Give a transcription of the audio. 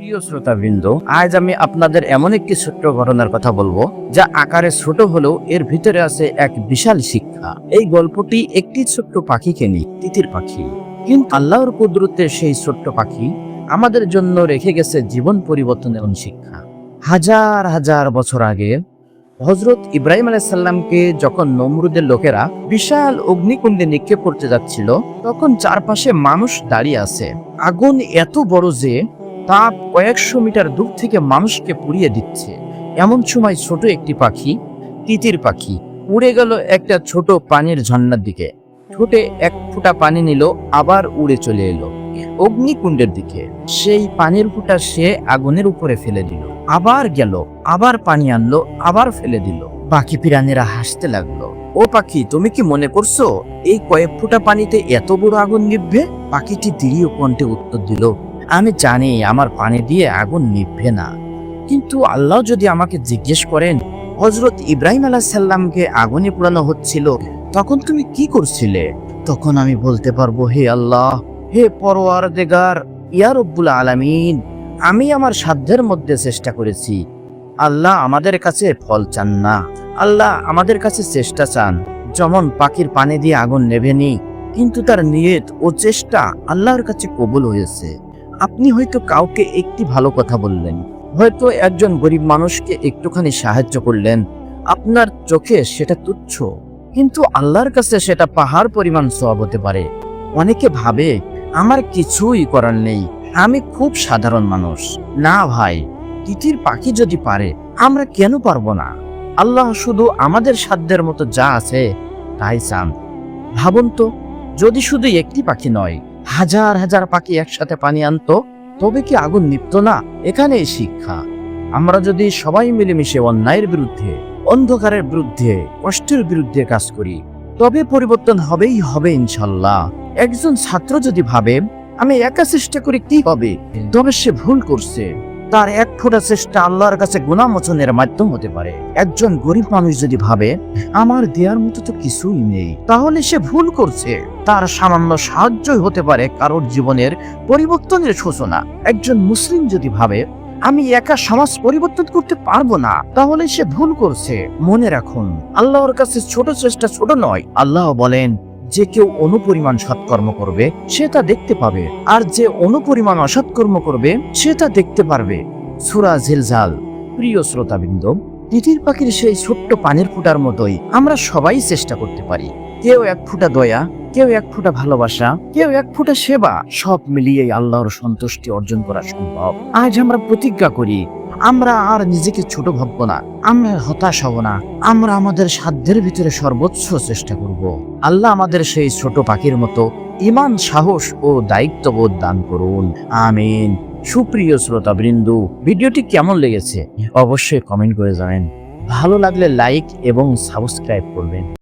প্রিয় শ্রোতাবৃন্দ, আজ আমি আপনাদের এমন একটি ছোট্ট ঘটনার কথা বলব, যা আকারে ছোট হলেও এর ভিতরে আছে এক বিশাল শিক্ষা। এই গল্পটি একটি ছোট্ট পাখিকে নিয়ে, তিতির পাখি। কিন্তু আল্লাহর কুদরতে সেই ছোট্ট পাখি আমাদের জন্য রেখে গেছে জীবন পরিবর্তন এবং শিক্ষা। হাজার হাজার বছর আগে হজরত ইব্রাহিম আলাইসাল্লামকে যখন নমরুদের লোকেরা বিশাল অগ্নিকুণ্ডে নিক্ষেপ করতে যাচ্ছিল, তখন চারপাশে মানুষ দাঁড়িয়ে আছে। আগুন এত বড় যে তাপ কয়েকশো মিটার দূর থেকে মানুষকে পুড়িয়ে দিচ্ছে। এমন সময় ছোট একটি পাখি, তিতির পাখি, উড়ে গেল একটা ছোট পানির ঝর্ণার দিকে। ঠোঁটে এক ফোঁটা পানি নিল, আবার উড়ে চলে এলো অগ্নিকুণ্ডের দিকে। সেই পানির ফুটা সে আগুনের উপরে ফেলে দিল। আবার গেল, আবার পানি আনলো, আবার ফেলে দিল। বাকি পিরানিরা হাসতে লাগল। ও পাখি, তুমি কি মনে করছ এই কয়েক ফুটা পানিতে এত বড় আগুন নিভবে? পাখিটি দৃঢ় কণ্ঠে উত্তর দিল আমি জানি আমার পানি দিয়ে আগুন নিভবে না। কিন্তু আল্লাহ যদি আমাকে জিজ্ঞেস করেন হজরত ইব্রাহিম আলাহ সাল্লামকে আগুনে পোড়ানো হচ্ছিল, তখন তুমি কি করছিলে? তখন আমি বলতে পারব, হে আল্লাহ, হে পরোয়ার দেগার ইয়া রব্বুল আলামিন, আমি আমার সাধ্যের মধ্যে চেষ্টা করেছি। আল্লাহ আমাদের কাছে ফল চান না। আল্লাহ আমাদের কাছে চেষ্টা চান, যেমন পাখির পানি দিয়ে আগুন নেভেনি, কিন্তু তার নিয়ত ও চেষ্টা আল্লাহর কাছে কবুল হয়েছে। আপনি হয়তো কাউকে একটি ভালো কথা বললেন। হয়তো একজন গরিব মানুষকে একটুখানি সাহায্য করলেন। আপনার চোখে সেটা তুচ্ছ। কিন্তু আল্লাহর কাছে সেটা পাহাড় পরিমাণ সব হতে পারে। অনেকে ভাবে, আমার কিছুই করার নেই। আমি খুব সাধারণ মানুষ। না ভাই, তিতির পাখি যদি পারে, আমরা কেন পারব না? আল্লাহ শুধু আমাদের সাধ্যের মতো যা আছে, তাই চান। ভাবুন তো, যদি শুধু একটি পাখি নয় হাজার হাজার পাখি একসাথে পানি আনত, তবে কি আগুন নিপত না? এখানেই শিক্ষা। আমরা যদি সবাই মিলেমিশে অন্যায়ের বিরুদ্ধে, অন্ধকারের বিরুদ্ধে, কষ্টের বিরুদ্ধে কাজ করি, তবে পরিবর্তন হবেই হবে ইনশাল্লাহ। একজন ছাত্র যদি ভাবে, আমি একা চেষ্টা করি কি হবে? তবে সে ভুল করছে। তার এক ফোঁটা চেষ্টা আল্লাহর কাছে গুণামোচনের মাধ্যম হতে পারে। একজন গরিব মানুষ যদি ভাবে, আমার দেওয়ার মতো তো কিছুই নেই তাহলে সে ভুল করছে। তার সামান্য সাহায্যই হতে পারে কারোর জীবনের পরিবর্তনের সূচনা। একজন মুসলিম যদি ভাবে, আমি একা সমাজ পরিবর্তন করতে পারব না তাহলে সে ভুল করছে। মনে রাখুন, আল্লাহর কাছে ছোট চেষ্টা ছোট নয়। আল্লাহ বলেন যে কেউ অনুপরিমাণ সৎকর্ম করবে, সে তা দেখতে পাবে। আর যে অনুপরিমাণ অসৎকর্ম করবে, সে তা দেখতে পারবে। সুরা ঝিলঝাল প্রিয় শ্রোতাবৃন্দ, তিতির পাখির সেই ছোট্ট পানির ফুটার মতোই আমরা সবাই চেষ্টা করতে পারি। কেউ এক ফুটা দয়া, কেউ এক ফুটা ভালোবাসা, কেউ এক ফুটা সেবা, সব মিলিয়ে আল্লাহর সন্তুষ্টি অর্জন করা সম্ভব। আজ আমরা প্রতিজ্ঞা করি, আমরা আর নিজেকে ছোট ভাববো না, আমরা হতাশ হব না, আমরা আমাদের সাধ্যের ভিতরে সর্বোচ্চ চেষ্টা করব। আল্লাহ আমাদের সেই ছোট পাখির মতো ইমান সাহস ও দায়িত্ববোধ দান করুন। আমিন। সুপ্রিয় শ্রোতা বৃন্দু ভিডিওটি কেমন লেগেছে? অবশ্যই কমেন্ট করে জানেন। ভালো লাগলে লাইক এবং সাবস্ক্রাইব করবেন।